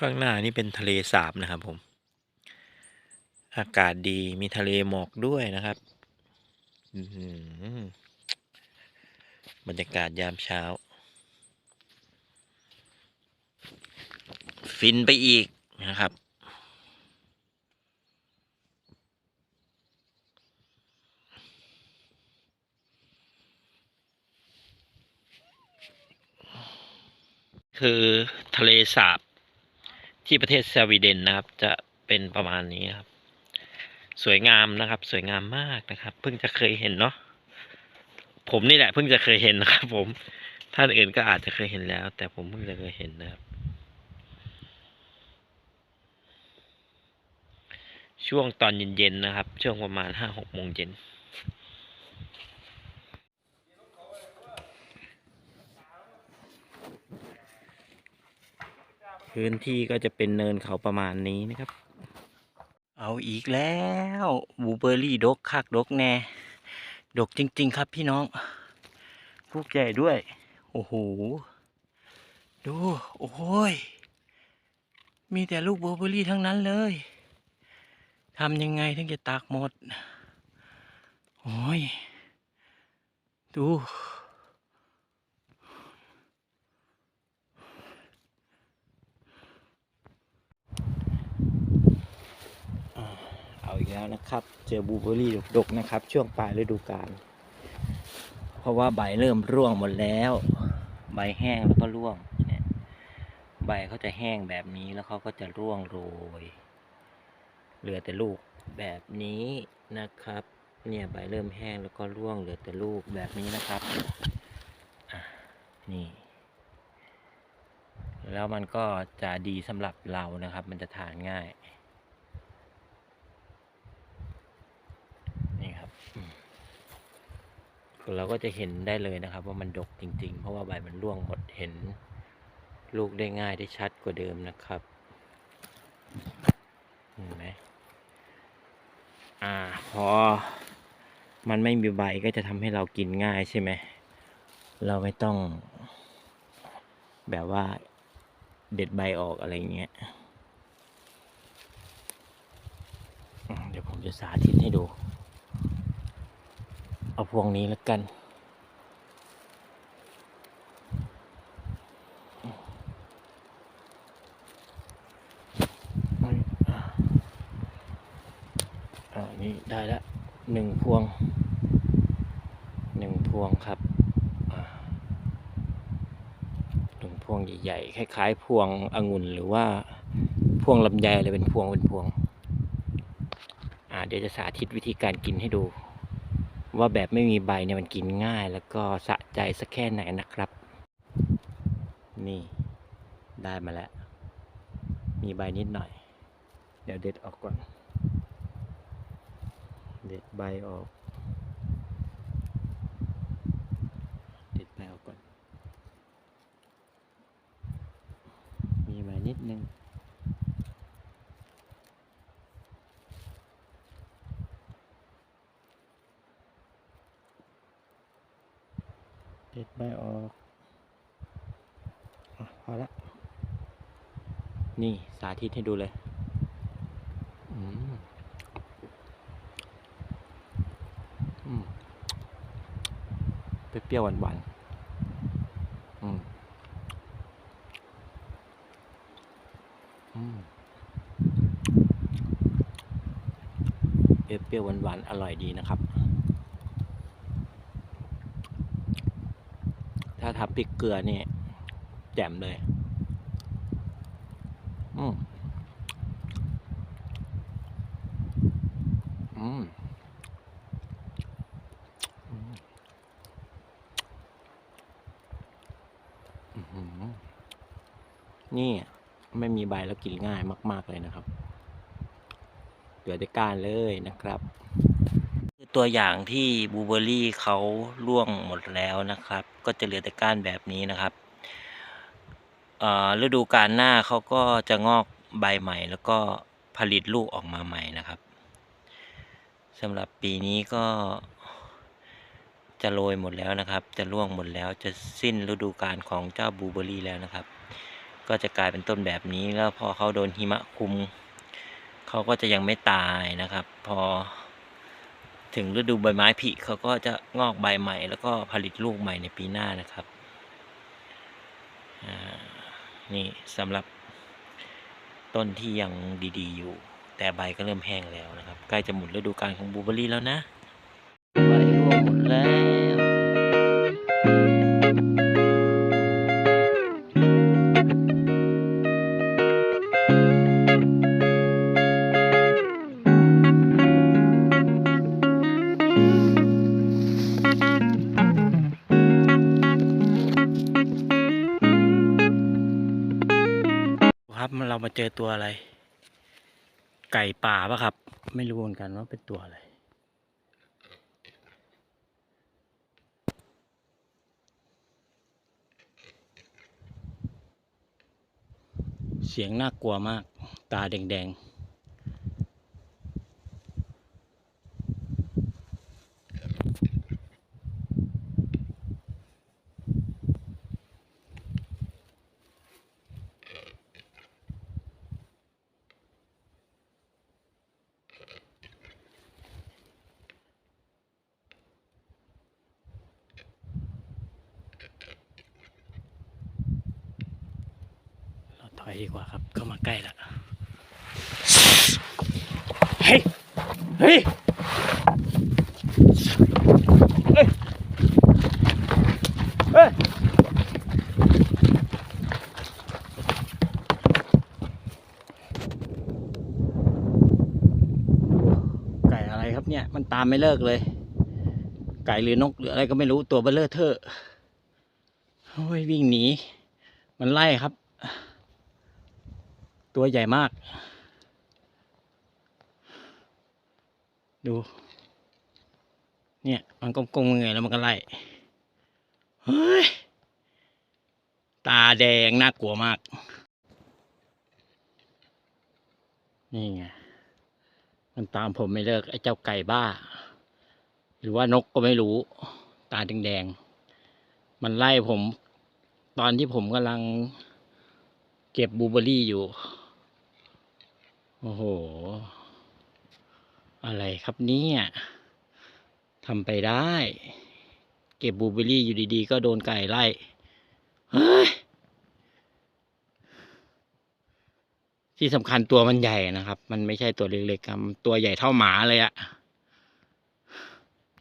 ข้างหน้านี่เป็นทะเลสาบนะครับผม อากาศดีมีทะเลหมอกด้วยนะครับอื้อหือบรรยากาศยามเช้า ฟินไปอีกนะครับคือทะเลสาบ ที่ประเทศสวีเดนนะครับ จะเป็นประมาณนี้ครับ สวยงามนะครับ สวยงามมากนะครับ เพิ่งจะเคยเห็นเนาะผมนี่แหละเพิ่งจะเคยเห็นนะครับ ผมท่านอื่นก็อาจจะเคยเห็นแล้ว แต่ผมเพิ่งจะเคยเห็นนะครับ ช่วงตอนเย็นๆนะครับ ช่วงประมาณห้าหกโมงเย็น พื้นที่ก็จะเป็นเนินเขาประมาณนี้นะครับ เอาอีกแล้วบูเบอรี่ดกคักดกแน่ดกจริง ๆ ครับพี่น้องลูกใหญ่ด้วย โอ้โห ดู โอ้ย มีแต่ลูกบูเบอรี่ทั้งนั้นเลย ทำยังไงถึงจะตากหมด โอ้ย ดู อีกแล้วนะครับ เจอบูเบอรี่ดกๆนะครับ ช่วงปลายฤดูกาลเพราะว่าใบเริ่มร่วงหมดแล้ว ใบแห้งแล้วก็ร่วงเนี่ยใบเขาจะแห้งแบบนี้แล้วเขาก็จะร่วงโรยเหลือแต่ลูกแบบนี้นะครับ เนี่ยใบเริ่มแห้งแล้วก็ร่วงเหลือแต่ลูกแบบนี้นะครับนี่ แล้วมันก็จะดีสำหรับเรานะครับ มันจะทานง่าย นี่ครับอืมคือ เราก็จะเห็นได้เลยนะครับ ว่ามันดกจริง ๆ เพราะว่าใบมันร่วงหมดเห็นลูกได้ง่ายได้ชัดกว่าเดิมนะครับเห็นไหมอ่าพอมันไม่มีใบก็จะทำให้เรากินง่ายใช่ไหมเราไม่ต้อง แบบว่าเด็ดใบออกอะไรเงี้ยเดี๋ยวผมจะสาธิตให้ดู เอาพวงนี้แล้วกัน อ่า นี่ได้ล้วหนึ่งพวง หนึ่งพวงครับหนึ่งพวงใหญ่ๆ คล้ายๆ พวงองุ่นหรือว่าพวงลำไยอะไรเป็นพวงเป็นพวง อ่า เดี๋ยวจะสาธิตวิธีการกินให้ดู ว่าแบบไม่มีใบเนี่ยมันกินง่าย แล้วก็สะใจสักแค่ไหนนะครับ นี่ได้มาแล้ว มีใบนิดหน่อย เดี๋ยวเด็ดออกก่อน เด็ดใบออก เด็ดใบออกก่อน มีใบนิดนึง เด็ดใบออกอพอละ นี่สาธิตให้ดูเลยเปรี้ยวหวานๆอืมอืมเปรี้ยวหวานๆอร่อยดีนะครับ ถ้าทำพริกเกลือนี่แจ่มเลยอืมอืมอืมนี่ไม่มีใบแล้วกินง่ายมาก ๆ เลยนะครับ เหลือแต่ก้านเลยนะครับ ตัวอย่างที่บูเบอรี่เขาร่วงหมดแล้วนะครับ ก็จะเหลือแต่ก้านแบบนี้นะครับฤดูกาลหน้าเขาก็จะงอกใบใหม่ แล้วก็ผลิตลูกออกมาใหม่นะครับสำหรับปีนี้ก็จะโรยหมดแล้วนะครับ จะร่วงหมดแล้วจะสิ้นฤดูกาลของเจ้าบูเบอรี่แล้วนะครับ ก็จะกลายเป็นต้นแบบนี้แล้วพอเขาโดนหิมะคุมเขาก็จะยังไม่ตายนะครับ พอ ถึงฤดูใบไม้ผลิเขาก็จะงอกใบใหม่ แล้วก็ผลิตลูกใหม่ในปีหน้านะครับนี่สำหรับต้นที่ยังดีๆ อยู่ แต่ใบก็เริ่มแห้งแล้วนะครับ ใกล้จะหมดฤดูกาลของบลูเบอรรี่แล้วนะ ใบร่วงหมดแล้ว เรามาเจอตัวอะไร ไก่ป่าปะครับ ไม่รู้เหมือนกันว่าเป็นตัวอะไร เสียงน่ากลัวมาก ตาแดงๆ ดีกว่าครับ เข้ามาใกล้ละเฮ้ย เฮ้ยเฮ้ยเฮ้ยไก่อะไรครับเนี่ย มันตามไม่เลิกเลย ไก่หรือนกหรืออะไรก็ไม่รู้ตัวเบลเลอร์เทอะโอ้ยวิ่งหนี มันไล่ครับ ตัวใหญ่มาก ดู เนี่ย มันก้มๆเงยแล้วมันก็ไล่เฮ้ย ตาแดงน่ากลัวมาก นี่ไง มันตามผมไม่เลิก ไอ้เจ้าไก่บ้า หรือว่านกก็ไม่รู้ ตาแดงๆ มันไล่ผม ตอนที่ผมกำลังเก็บบลูเบอร์รี่อยู่ โอ้โห อะไรครับเนี่ยทำไปได้ เก็บบูเบอร์รี่อยู่ดีๆ ก็โดนไก่ไล่ เฮ้ย ที่สำคัญตัวมันใหญ่นะครับ มันไม่ใช่ตัวเล็กๆครับตัวใหญ่เท่าหมาเลยอะ